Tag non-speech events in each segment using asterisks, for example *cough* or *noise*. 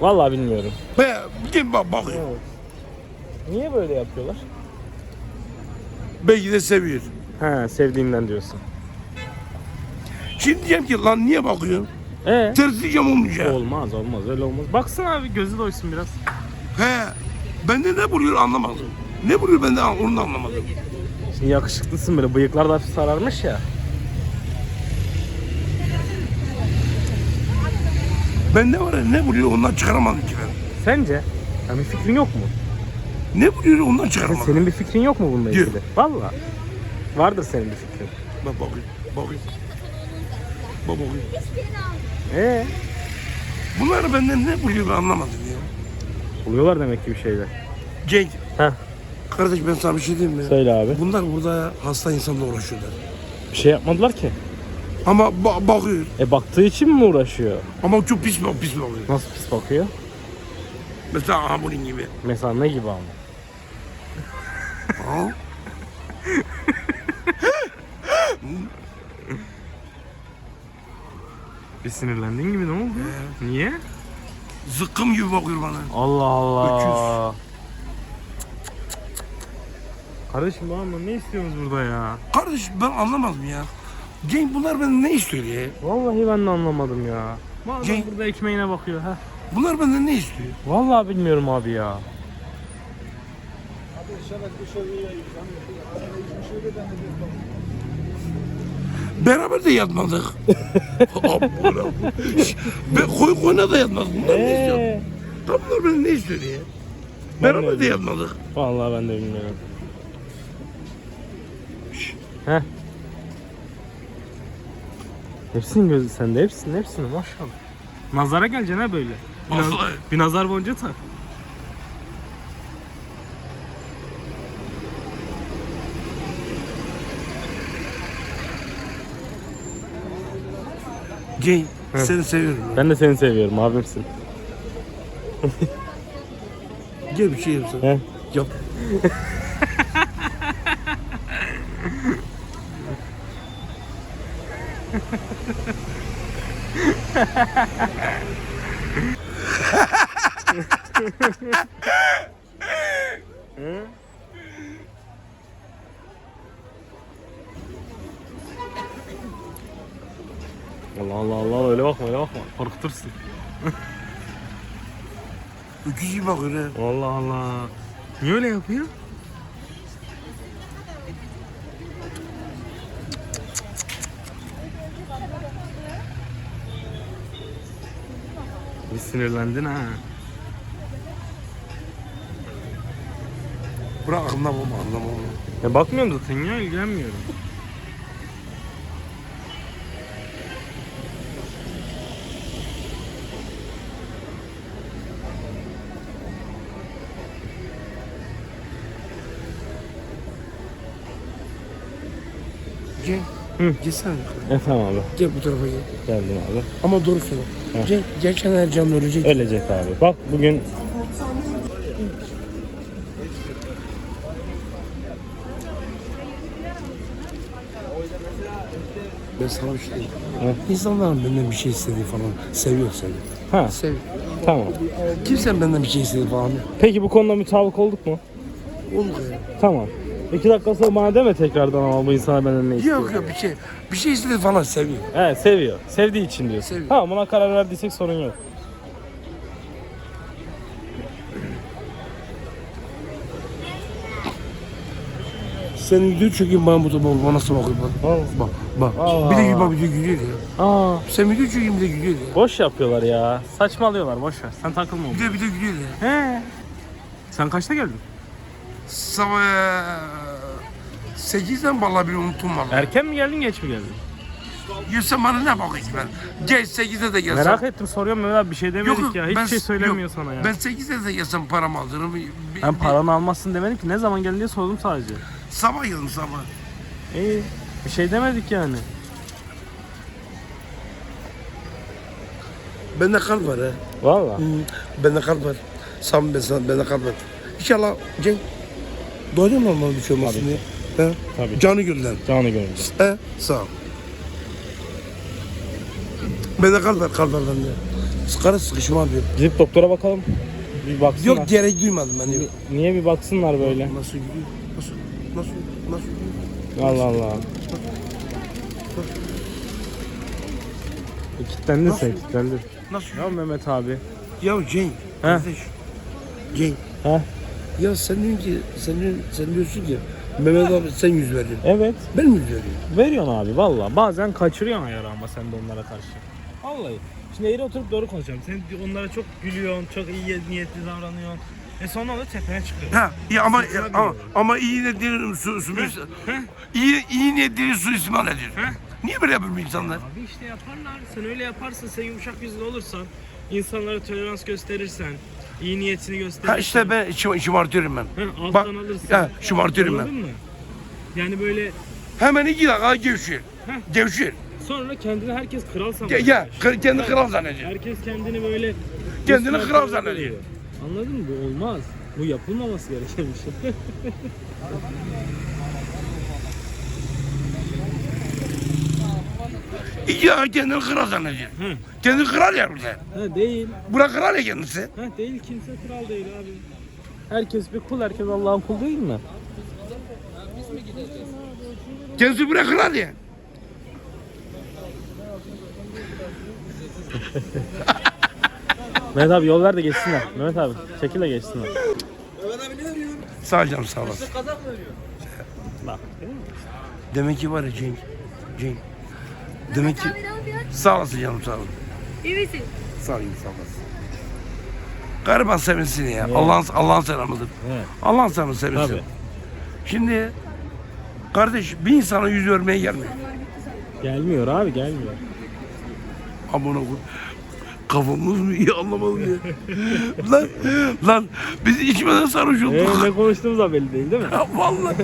Vallahi bilmiyorum. Be, kim bak bakıyor. Niye böyle yapıyorlar? Belki de seviyor. He sevdiğinden diyorsun. Şimdi diyeceğim ki lan niye bakıyorsun? Ee? Ters diyeceğim olmayacak. Olmaz olmaz öyle olmaz. Baksana abi gözü doysun biraz. He. Bende ne buluyor anlamadım. Ne buluyor bende onu da anlamadım. Şimdi yakışıklısın böyle bıyıklar da hafif sararmış ya. Bende var ya ne buluyor ondan çıkaramadım ki ben. Sence? Ya bir fikrin yok mu? Ne buluyor ondan çıkaramadım. senin bir fikrin yok mu bununla Yok. ilgili? Valla. Vardır senin bir fikrin. Ben bakayım. Bakayım. Bak bakayım. Ee? Bunlar benden ne buluyor ben anlamadım ya. Buluyorlar demek ki bir şeyler. Cenk. Heh. Kardeş ben sana bir şey diyeyim mi? Söyle abi. Bunlar burada hasta insanla uğraşıyorlar. Bir şey yapmadılar ki. Ama ba- bakıyor. E baktığı için mi uğraşıyor? Ama çok pis bak pis bakıyor. Nasıl pis bakıyor? Mesela aha bunun gibi. Mesela ne gibi ama? Ha? *laughs* Bir sinirlendiğin gibi ne oldu? Niye? Zıkkım gibi bakıyor bana. Allah Allah. Kardeşim bana ne istiyorsunuz burada ya? Kardeş ben anlamadım ya. Cenk bunlar benden ne istiyor ya? Vallahi ben de anlamadım ya. Bu adam Cenk- burada ekmeğine bakıyor ha. Bunlar benden ne istiyor? Vallahi bilmiyorum abi ya. Beraber de yatmadık. *laughs* Abbura. ben koy koyuna da yatmadık. Bunlar ne istiyor? Ee, Tam bunlar benden ne istiyor ya? Beraber de de yatmadık. vallahi ben de bilmiyorum. Heh. Hepsinin gözü sende, hepsinin, hepsinin maşallah. Nazara geleceksin ha böyle. Bir, naz- Vallahi. bir nazar boncuğu tak. Cenk seni seviyorum. Ben de seni seviyorum abimsin. Gel bir şey yapsana. He. Yap. *laughs* Allah Allah Allah öyle bakma öyle bakma. Korkutursun. Öküz gibi bakıyor ha. Allah Allah. Niye öyle yapıyor? Bir sinirlendin ha. Bırak anlamam anlamam. Ya bakmıyorum zaten ya ilgilenmiyorum. Gel. Hı. Gelsene. E tamam abi. Gel bu tarafa gel. Geldim abi. Ama doğru söyle. Heh. Gel, gerçekten Ercan ölecek. Ölecek abi. Bak bugün Ben sana bir şey diyeyim. İnsanların benden bir şey istediği falan seviyor seni. ha Sev. tamam. Kimsenin benden bir şey istediği falan Peki bu konuda mutabık olduk mu? olmuyor. ya. Tamam. İki dakika sonra bana deme tekrardan ama bu insana benden ne istiyor. Yok yok bir şey. Bir şey istediği falan seviyor. Evet seviyor. Sevdiği için diyorsun. Seviyor. Tamam buna karar verdiysek sorun yok. Senin gidiyor çekeyim bana bu tabi bana nasıl bakıyor bak. Allah. Bak bak. Allah Bir de bak bir de gülüyor ya. Aa, Sen video çekeyim bir de gülüyor ya. boş yapıyorlar ya. Saçmalıyorlar boş ver. Sen takılma Bir ona. de bir de gülüyor ya. He. Sen kaçta geldin? Sabah 8'den vallahi bir unuttum valla. Erken mi geldin geç mi geldin? Gelsem bana ne bakayım ben. Geç 8'de de gelsem. Merak ettim soruyorum Mehmet abi bir şey demedik ya. Hiçbir ben- şey söylemiyor yok, sana ya. Ben 8'de de gelsem paramı alırım. Bir- bir- Ben paranı almazsın demedim ki ne zaman geldin diye sordum sadece. Sabah geldim sabah. İyi. Bir şey demedik yani. Bende kalp var ha. Valla. Bende kalp var. Sam ben sana bende kalp var. İnşallah Cenk. Doydun mu ama bir şey olmasın diye. He? Tabii. Canı gönülden. Canı gönülden. He? Sağ ol. Bende kalp var kalp var bende. Sıkarı sıkışma abi. Gidip doktora bakalım. Bir baksınlar. Yok gerek duymadım ben. Yok. Niye bir baksınlar böyle? Nasıl gidiyor? Nasıl? Nasıl? Nasıl gidiyor? Allah Allah. E, Kilitlendin sen kilitlendin. Nasıl? Ya Mehmet abi. Ya Cenk. Kardeş. Cenk. Ha? Ya sen diyorsun ki, sen, diyorsun, sen diyorsun ki Mehmet abi sen yüz verdin. Evet. Ben mi yüz veriyorum? Veriyorsun abi valla. Bazen kaçırıyorsun ayarı ama sen de onlara karşı. Vallahi. Şimdi eğri oturup doğru konuşacağım. Sen onlara çok gülüyorsun, çok iyi niyetli davranıyorsun. E sonra da tepene çıkıyor. Ha, ya ama Sırtına ama, ama iyi niyetli su, su, iyi iyi niyetli suistimal ediyor. Niye böyle yapıyor bu insanlar? Abi işte yaparlar. Sen öyle yaparsın. Sen yumuşak yüzlü olursan, insanlara tolerans gösterirsen, iyi niyetini gösterirsen. Ha işte ben şım, şımartıyorum ben. Ha, alttan Bak, alırsın. ya, şımartıyorum ben. Anladın mı? Yani böyle Hemen iki dakika gevşiyor. Heh. Gevşiyor. sonra kendini herkes kral Ya, sanıyor. ya kır- kendi kral zannediyor. Herkes kendini böyle Kendini kral mertebede zannediyor. görüyor. Anladın mı? Bu olmaz. Bu yapılmaması gereken bir şey. *laughs* Ya kendini kral zannediyor. Hı. Kendi kral ya burada. ha değil. Bura kral ya kendisi. Ha değil kimse kral değil abi. Herkes bir kul, herkes Allah'ın kulu değil mi? Kendisi bura kral ya. Mehmet abi yol ver de geçsinler. Mehmet abi çekil de geçsinler. Sağ ol canım sağ olasın. Bak. Demek ki var ya Cenk. Cenk. Demek ki sağ olasın canım sağ ol. İyi misin? Sağ ol sağ olasın. Gariban sevinsin ya. Allah'ın Allah'ın selamıdır. Evet. Allah'ın selamı sevinsin. Tabii. Şimdi kardeş bir insana yüz vermeye gelmiyor. Gelmiyor abi gelmiyor. Amına koy. Kafamız mı iyi anlamadım ya. *laughs* lan, lan biz içmeden sarhoş Ee, olduk. ne konuştuğumuz da belli değil değil mi? Ya *laughs* Vallahi.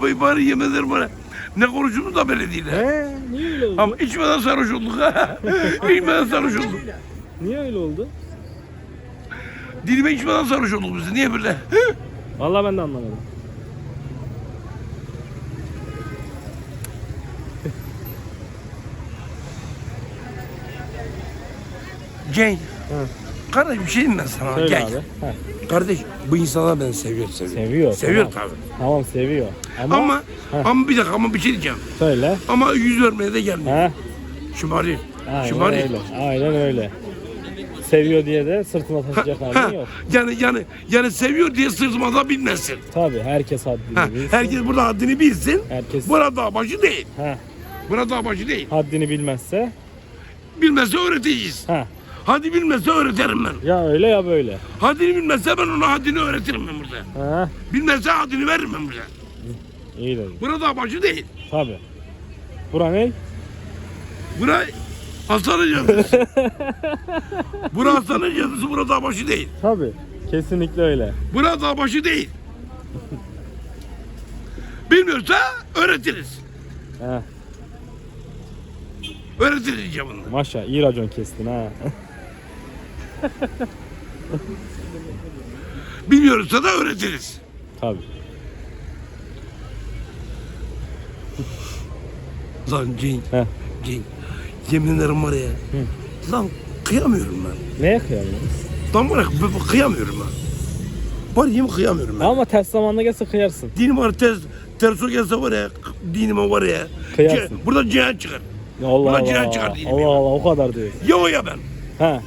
Vay bari yemeler bana. Ne konuştuğumuz da belli değil. ha. Ee, niye öyle oldu? Ama içmeden sarhoş olduk. *laughs* içmeden sarhoş olduk. Niye öyle oldu? Dilime içmeden sarhoş olduk biz. Niye böyle? Vallahi ben de anlamadım. Cenk. Hı. Kardeş bir şey diyeyim ben sana. Söyle Gel. abi. Heh, Kardeş bu insanlar beni seviyor seviyor. seviyor. Seviyor tamam. tabii. Tamam seviyor. Ama, Ama Heh. ama bir dakika ama bir şey diyeceğim. söyle. Ama yüz vermeye de gelmiyor. Ha? Şımarıyor. Aynen Şımarıyor. öyle. Aynen öyle. Seviyor diye de sırtına taşıyacak Ha, halin yok. yani yani yani seviyor diye sırtıma da bilmesin. Tabii herkes haddini Ha, bilsin. herkes burada haddini bilsin. Herkes Buna dağ başı değil. ha, Buna dağ başı değil. haddini bilmezse Bilmezse öğreteceğiz. ha. Hadi bilmezse öğretirim ben. Ya öyle ya böyle. Haddini bilmezse ben ona haddini öğretirim ben burada. Ha, Bilmezse haddini veririm ben burada. iyi dedin. Buna dağ başı değil. Tabii. Bura ne? Buna hastane caddesi. *laughs* Buna hastane caddesi, buna dağ başı değil. Tabii. Kesinlikle öyle. Buna dağ başı değil. Bilmiyorsa öğretiriz. Ha, Öğretiriz icabında. maşallah iyi racon kestin ha. *laughs* Bilmiyorsa da öğretiriz. Tabii. Lan Cenk, Heh. Cenk. Yemin ederim var ya. Lan kıyamıyorum ben. Neye kıyamıyorsun? Lan ben kıyamıyorum ben. Var yemin kıyamıyorum ben. Ama ters zamanda gelse kıyarsın. Dinim var ters, ters o gelse var ya. Dinime var ya. Kıyarsın. Ce- Burada cihan çıkar. Ya Allah Allah. cihan çıkar değilim Allah ya. Allah o kadar diyor. Ya o ya ben. Ha.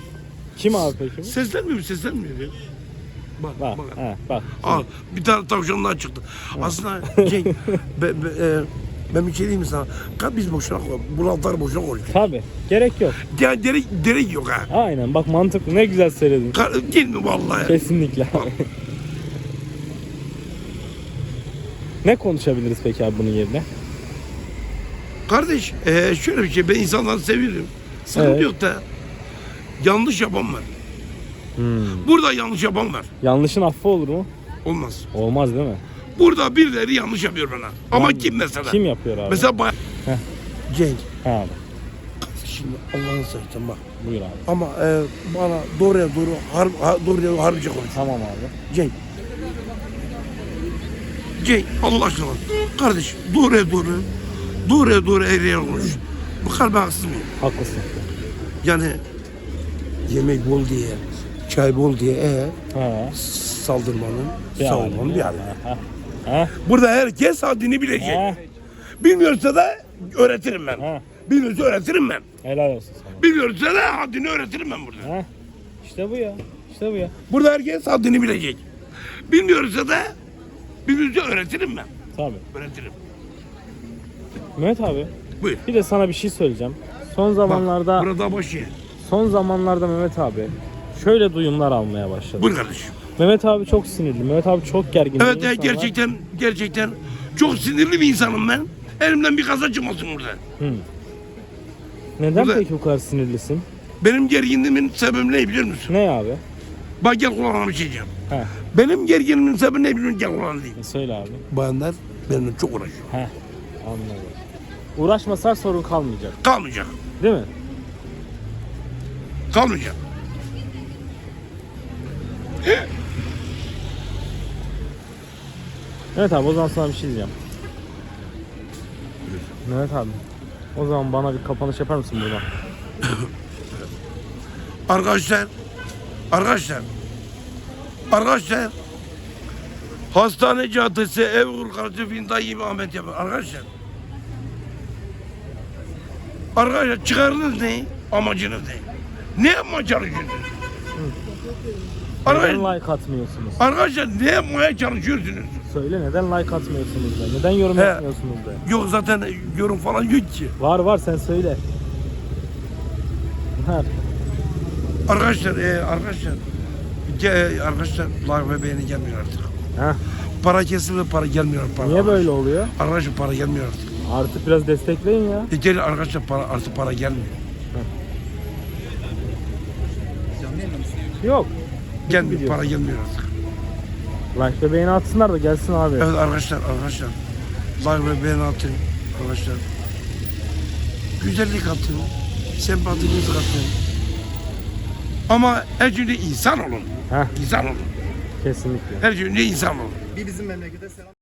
Kim abi peki bu? Seslenmiyor mu? Seslenmiyor ya. Bak, Bak. bak. Ha, bak. Al bir tane tavşan daha çıktı. Aslında *laughs* Cenk, be, be, e, ben bir şey diyeyim mi sana? Kalk biz boşuna, bu laflar boşuna konuşuyoruz. Tabii. Gerek yok. Ya gerek, gerek yok ha. Aynen bak mantıklı ne güzel söyledin. Ka- Değil mi vallahi? Kesinlikle. ne konuşabiliriz peki abi bunun yerine? Kardeş e, şöyle bir şey ben insanları seviyorum. Sıkıntı Evet. yok da yanlış yapan var. Hmm. Burada yanlış yapan var. Yanlışın affı olur mu? Olmaz. Olmaz değil mi? Burada birileri yanlış yapıyor bana. Ama kim mesela? Kim yapıyor abi? Mesela bay-. Cenk. Ha abi. Şimdi Allah'ını seversen bak. Buyur abi. Ama e, bana doğruya doğru har, ha, doğruya harbice konuş. Tamam abi. Cenk. Cenk Allah aşkına. Kardeş doğruya doğru. Doğruya doğru eğriye konuş. Bu kalbe haksız mıyım? Haklısın. Yani yemek bol diye, çay bol diye e, saldırmanın, Bir savunmanın bir hali. Ha. Ha. Burada herkes haddini bilecek. Ha. Bilmiyorsa da öğretirim ben. Ha. Bilmiyorsa öğretirim ben. Helal olsun sana. Bilmiyorsa da haddini öğretirim ben burada. Ha. İşte bu ya. İşte bu ya. Burada herkes haddini bilecek. Bilmiyorsa da bilmiyorsa öğretirim ben. Tabii. Öğretirim. Mehmet abi Buyur. bir de sana bir şey söyleyeceğim. Son zamanlarda Burada başı. Son zamanlarda Mehmet abi şöyle duyumlar almaya başladı. Buyur kardeşim. Mehmet abi çok sinirli. Mehmet abi çok gergin. Evet İnsanlar- gerçekten gerçekten çok sinirli bir insanım ben. Elimden bir kaza çıkmasın burada. Hı. Neden Burada- peki bu kadar sinirlisin? Benim gerginliğimin sebebi ne biliyor musun? Ne abi? Bak gel kulağına bir şey diyeceğim. He. Benim gerginliğimin sebebi ne biliyor musun? Gel kulağına diyeyim. e Söyle abi. Bayanlar benimle çok uğraşıyor. He. Anladım. Uğraşmasak sorun kalmayacak. Kalmayacak. Değil mi? Kalmayacak. Evet abi o zaman sana bir şey diyeceğim. Mehmet abi. O zaman bana bir kapanış yapar mısın buradan? Arkadaşlar, arkadaşlar, arkadaşlar, hastane caddesi, ev kurkarcı, Findayı Ahmet yapar. Arkadaşlar, arkadaşlar çıkarınız ne? Amacınız ne? Ne yapmaya çalışıyorsunuz? Neden like atmıyorsunuz? arkadaşlar ne yapmaya çalışıyorsunuz? Söyle neden like atmıyorsunuz da? Neden yorum He. yapmıyorsunuz da? Yok zaten yorum falan yok ki. Var var sen söyle. Var. Arkadaşlar, e, arkadaşlar, ge- arkadaşlar, like ve beğeni gelmiyor artık. Heh. Para kesildi, para gelmiyor. Para. Niye böyle oluyor? Arkadaşlar para gelmiyor artık. Artık biraz destekleyin ya. E gel arkadaşlar para artık para gelmiyor. Yok. Gelmiyor para gelmiyor artık. Like ve beğeni atsınlar da gelsin abi. Evet arkadaşlar arkadaşlar. Like ve beğeni atın arkadaşlar. Güzellik atın. Sempatinizi atın. Ama her önce insan olun. Heh, İnsan olun. kesinlikle. Her önce insan olun. Bir bizim memlekete selam.